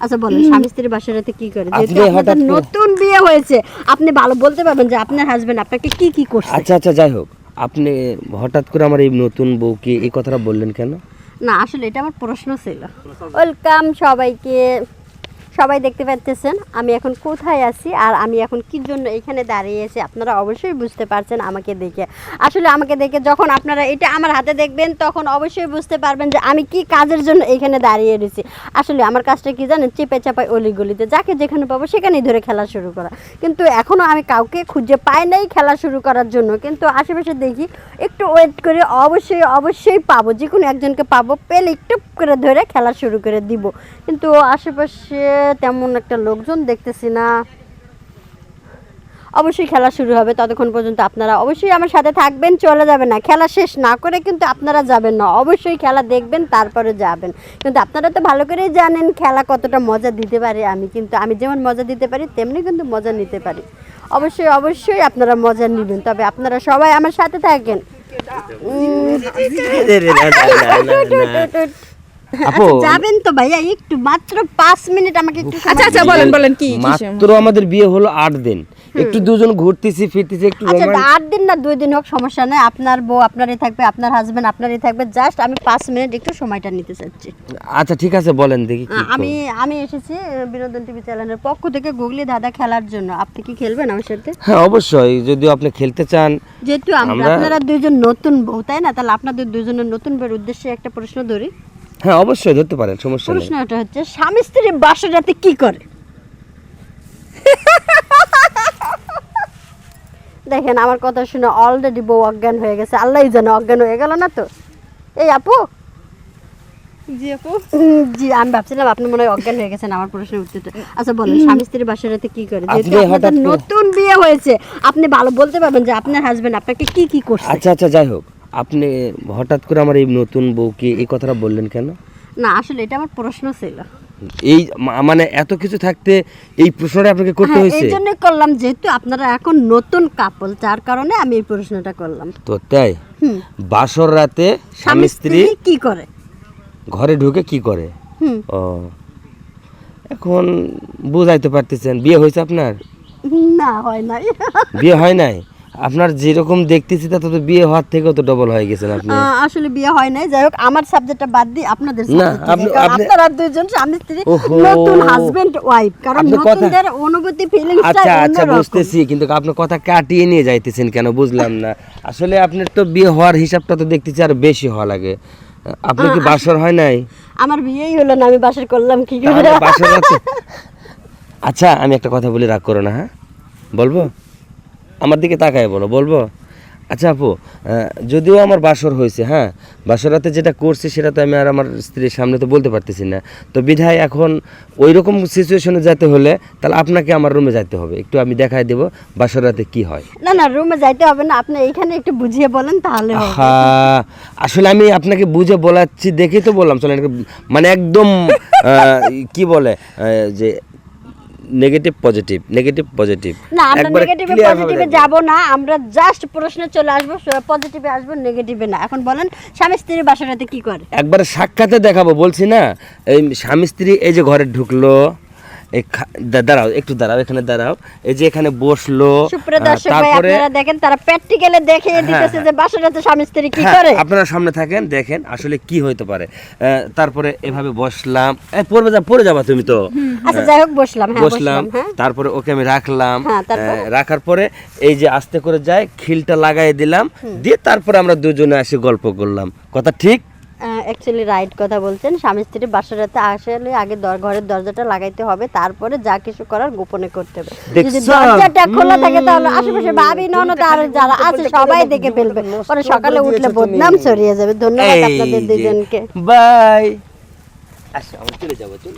আচ্ছা বলেন স্বামী স্ত্রীর বাসা রাতে কি করে? যেহেতু আপনাদের হঠাৎ করে- নতুন বিয়ে হয়েছে আপনি ভালো বলতে পারবেন যে আপনার হাজবেন্ড আপনাকে কি কি করছে? আচ্ছা আচ্ছা যাই হোক আপনি হঠাৎ করে আমার এই নতুন বউকে এই কথাটা বললেন কেন? না আসলে এটা আমার প্রশ্ন ছিল। ওয়েলকাম সবাইকে। সবাই দেখতে পাচ্ছেন আমি এখন কোথায় আছি আর আমি এখন কি জন্য এখানে দাঁড়িয়ে আছি আপনারা অবশ্যই বুঝতে পারছেন আমাকে দেখে। আসলে আমাকে দেখে যখন আপনারা এটা আমার হাতে দেখবেন, তখন অবশ্যই বুঝতে পারবেন যে আমি কি কাজের জন্য এখানে দাঁড়িয়ে রয়েছি। আসলে আমার কাজটা কি জানেন চেপে চাপাই অলিগলিতে যাকে যেখানে পাবো সেখানেই ধরে খেলা শুরু করা। কিন্তু এখনও আমি কাউকে খুঁজে পাই নাই খেলা শুরু করার জন্য। কিন্তু আশেপাশে দেখি একটু ওয়েট করে অবশ্যই অবশ্যই পাবো, যে কোনো একজনকে পাবো, পেলে একটু করে ধরে খেলা শুরু করে দিব। কিন্তু আশেপাশে তেমন একটা লোকজন দেখতেছি না অবশ্যই খেলা শুরু হবে ততক্ষণ পর্যন্ত আপনারা অবশ্যই আমার সাথে থাকবেন চলে যাবেন না খেলা শেষ না করে কিন্তু আপনারা যাবেন না অবশ্যই খেলা দেখবেন তারপরে যাবেন কিন্তু আপনারা তো ভালো করেই জানেন খেলা কতটা মজা দিতে পারি আমি কিন্তু আমি যেমন মজা দিতে পারি তেমনি কিন্তু মজা নিতে পারি অবশ্যই অবশ্যই আপনারা মজা নেবেন তবে আপনারা সবাই আমার সাথে থাকেন আপু আচ্ছা, যাবেন তো ভাইয়া একটু মাত্র পাঁচ মিনিট আমাকে একটু আচ্ছা আচ্ছা বলেন বলেন কি কি মাত্র আমাদের বিয়ে হলো আট দিন। একটু দুজন ঘুরতেছি ফিরতেছি একটু আচ্ছা রোমান দিন না দুই দিন হোক সমস্যা নেই। আপনার বউ আপনারই থাকবে আপনার হাজবেন্ড আপনারই থাকবে। জাস্ট আমি পাঁচ মিনিট একটু সময়টা নিতে চাচ্ছি। আচ্ছা ঠিক আছে বলেন দেখি কি আমি আমি এসেছি বিনোদন টিভি চ্যানেলের পক্ষ থেকে গুগলি দাদা খেলার জন্য। আপনি কি খেলবেন আমার সাথে? হ্যাঁ অবশ্যই। যদি আপনি খেলতে চান যেহেতু আমরা আপনারা দুইজন নতুন বউ তাই না? তাহলে আপনাদের দুইজনের নতুন বউয়ের উদ্দেশ্যে একটা প্রশ্ন ধরি। হ্যাঁ অবশ্যই ধরতে পারেন সমস্যা নেই। প্রশ্নটা হচ্ছে স্বামী স্ত্রী বাসা রাতে কি করে? দেখেন আমার কথা শুনে অলরেডি বউ অজ্ঞান হয়ে গেছে। আল্লাহই জানে অজ্ঞান হয়ে গেল না তো। এই আপু? জি আপু। জি আমি ভাবছিলাম আপনি মনে হয় অজ্ঞান হয়ে গেছেন আমার প্রশ্নের উত্তরটা। আচ্ছা বলেন স্বামী স্ত্রী বাসা রাতে কি করে? যেহেতু আপনি আপনাদের করে- নতুন বিয়ে হয়েছে আপনি ভালো বলতে পারবেন যে আপনার হাজবেন্ড আপনাকে কি কি করছে? আচ্ছা আচ্ছা যাই হোক। আপনি হঠাৎ করে আমার এই নতুন বউকে এই কথাটা বললেন কেন? না আসলে এটা আমার প্রশ্ন ছিল। এই মানে এত কিছু থাকতে এই প্রশ্নটা আপনাকে করতে হ্যাঁ হয়েছে? এই জন্য করলাম যেহেতু আপনারা এখন নতুন কাপল যার কারণে আমি এই প্রশ্নটা করলাম। তো তাই? হুম। বাসর রাতে স্বামী স্ত্রী কি করে? ঘরে ঢুকে কি করে? হুম। ও এখন বুঝাইতে পারতেছেন বিয়ে হয়েছে আপনার? না হয় নাই। বিয়ে হয় নাই? আপনার যেরকম দেখতেছি তা তো বিয়ে হওয়ার থেকেও তো ডবল হয়ে গেছেন আপনি। আসলে বিয়ে হয় নাই। যাই হোক আমার সাবজেক্টটা বাদ দিই আপনাদের না, আপনি- আপনারা দুইজন স্বামী স্ত্রী নতুন হাজবেন্ড ওয়াইফ কারণ নতুনদের অনুভূতি ফিলিংসটা আচ্ছা আচ্ছা বুঝতেছি কিন্তু আপনি কথা কাটিয়ে নিয়ে যাইতেছেন কেন বুঝলাম না। আসলে আপনার তো বিয়ে হওয়ার হিসাবটা তো দেখতেছি আর বেশি হওয়া লাগে। আপনি কি বাসর হয় নাই? আমার বিয়েই হলো না আমি বাসর করলাম কি করে? বাসর আচ্ছা আমি একটা কথা বলি রাগ করো না হ্যাঁ? বলব? আমার দিকে তাকায় বলো বলব? আচ্ছা আপু যদিও আমার বাসর হয়েছে হ্যাঁ? বাসরাতে যেটা করছি সেটা তো আমি আর আমার স্ত্রীর সামনে তো বলতে পারতেছি না। তো বিধায় এখন ওই রকম সিচুয়েশনে যেতে হলে তাহলে আপনাকে আমার রুমে যাইতে হবে। একটু আমি দেখাই দেব বাসর রাতে কি হয়। না না রুমে যাইতে হবে না। আপনি এইখানে একটু বুঝিয়ে বলেন তাহলে হ্যাঁ আসলে আমি আপনাকে বুঝে বলাচ্ছি দেখেই তো বললাম চলেন মানে একদম কি বলে যে নেগেটিভ পজিটিভ নেগেটিভ পজিটিভ না আমরা নেগেটিভে পজিটিভে যাব না আমরা জাস্ট প্রশ্নে চলে আসব পজিটিভে আসব নেগেটিভে না। এখন বলেন স্বামী স্ত্রী বাসাটাতে কি করে? একবার সাক্ষাতে দেখাবো বলছি না এই স্বামী স্ত্রী এই যে ঘরে ঢুকলো দাঁড়াও একটু দাঁড়াও এখানে দাঁড়াও। এই যে এখানে বসল তারপরে দেখেন তারা প্র্যাকটিক্যালে দেখিয়ে দিতেছে যে বাসাটাতে স্বামী স্ত্রী কি হ্যাঁ, করে? আপনারা সামনে থাকেন দেখেন আসলে কি হইতে পারে। তারপরে এভাবে বসলাম। পড়বে যা পড়ে যাবা তুমি তো। আচ্ছা যাই হোক বসলাম হ্যাঁ বসলাম। হ্যাঁ। তারপরে ওকে আমি রাখলাম। হ্যাঁ, রাখার পরে এই যে আস্তে করে যায় খিলটা লাগাই দিলাম। দিয়ে তারপরে আমরা দুজনে এসে গল্প করলাম। কথা ঠিক? অ্যাকচুয়ালি রাইট কথা বলছেন। স্বামী স্ত্রী বাসাটাতে আসলে আগে দর- ঘরের দরজাটা লাগাইতে হবে তারপরে যা কিছু করার গোপনে করতে হবে। যদি দরজাটা খোলা থাকে তাহলে আশেপাশে ভাবি ননদ আর যারা আছে সবাই দেখে ফেলবে। পরে সকালে উঠলে বদনাম ছড়িয়ে যাবে। ধন্যবাদ আপনাদের দুজনকে বাই। আচ্ছা আমি চলে যাব।